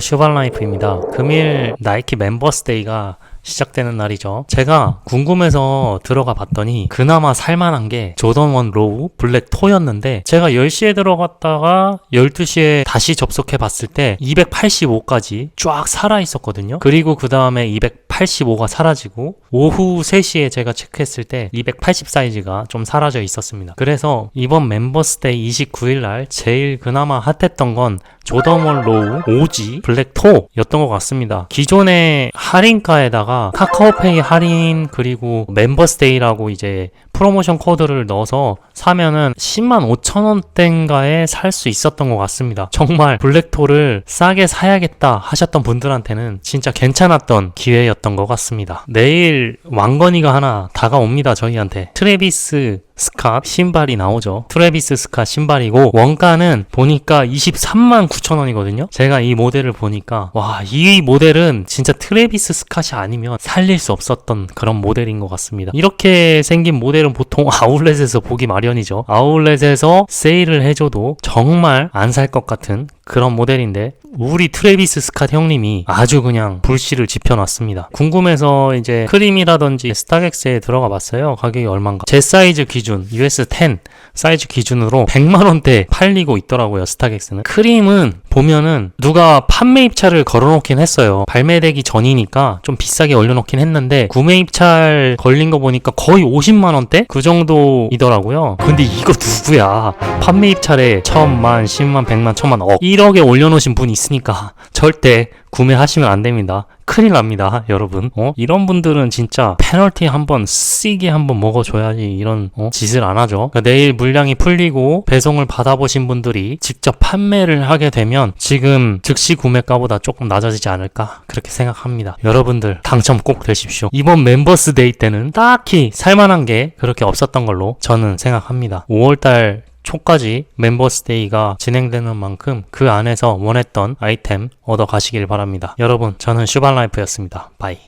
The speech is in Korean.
슈발라이프입니다. 금일 나이키 멤버스데이가 시작되는 날이죠. 제가 궁금해서 들어가 봤더니 그나마 살만한 게 조던 1 로우 블랙 토였는데 제가 10시에 들어갔다가 12시에 다시 접속해 봤을 때 285까지 쫙 살아 있었거든요. 그리고 그 다음에 285가 사라지고 오후 3시에 제가 체크했을 때 280 사이즈가 좀 사라져 있었습니다. 그래서 이번 멤버스데이 29일 날 제일 그나마 핫했던 건1 로우 오지 블랙 토였던 것 같습니다. 기존의 할인가에다가 카카오페이 할인 그리고 멤버스데이라고 이제 프로모션 코드를 넣어서 사면은 10만 5천 원대인가에 살 수 있었던 것 같습니다. 정말 블랙토를 싸게 사야겠다 하셨던 분들한테는 진짜 괜찮았던 기회였던 것 같습니다. 내일 왕건이가 하나 다가옵니다. 저희한테 트레비스 스캇 신발이 나오죠. 트레비스 스캇 신발이고 원가는 보니까 23만 9천 원이거든요. 제가 이 모델을 보니까 와 이 모델은 진짜 트레비스 스캇이 아니면 살릴 수 없었던 그런 모델인 것 같습니다. 이렇게 생긴 모델은 보통 아울렛에서 보기 마련이죠. 아울렛에서 세일을 해줘도 정말 안 살 것 같은 그런 모델인데 우리 트레비스 스캇 형님이 아주 그냥 불씨를 지펴놨습니다. 궁금해서 이제 크림이라든지 스타렉스에 들어가 봤어요. 가격이 얼마인가. 제 사이즈 기준 US 10 사이즈 기준으로 100만 원대 팔리고 있더라고요. 스타렉스는. 크림은 보면은 누가 판매 입찰을 걸어놓긴 했어요. 발매되기 전이니까 좀 비싸게 올려놓긴 했는데 구매 입찰 걸린 거 보니까 거의 50만 원대 그 정도이더라고요. 근데 이거 누구야? 판매 입찰에 천만, 십만, 백만, 천만, 억 1억에 올려놓으신 분이 있으니까 절대 구매하시면 안 됩니다. 큰일 납니다, 여러분. 어? 이런 분들은 진짜 페널티 한번 쓰게 한번 먹어줘야지 이런 어? 짓을 안 하죠. 그러니까 내일 물량이 풀리고 배송을 받아보신 분들이 직접 판매를 하게 되면 지금 즉시 구매가보다 조금 낮아지지 않을까 그렇게 생각합니다. 여러분들 당첨 꼭 되십시오. 이번 멤버스 데이 때는 딱히 살만한 게 그렇게 없었던 걸로 저는 생각합니다. 5월달 초까지 멤버스데이가 진행되는 만큼 그 안에서 원했던 아이템 얻어 가시길 바랍니다. 여러분, 저는 슈발라이프였습니다. 바이.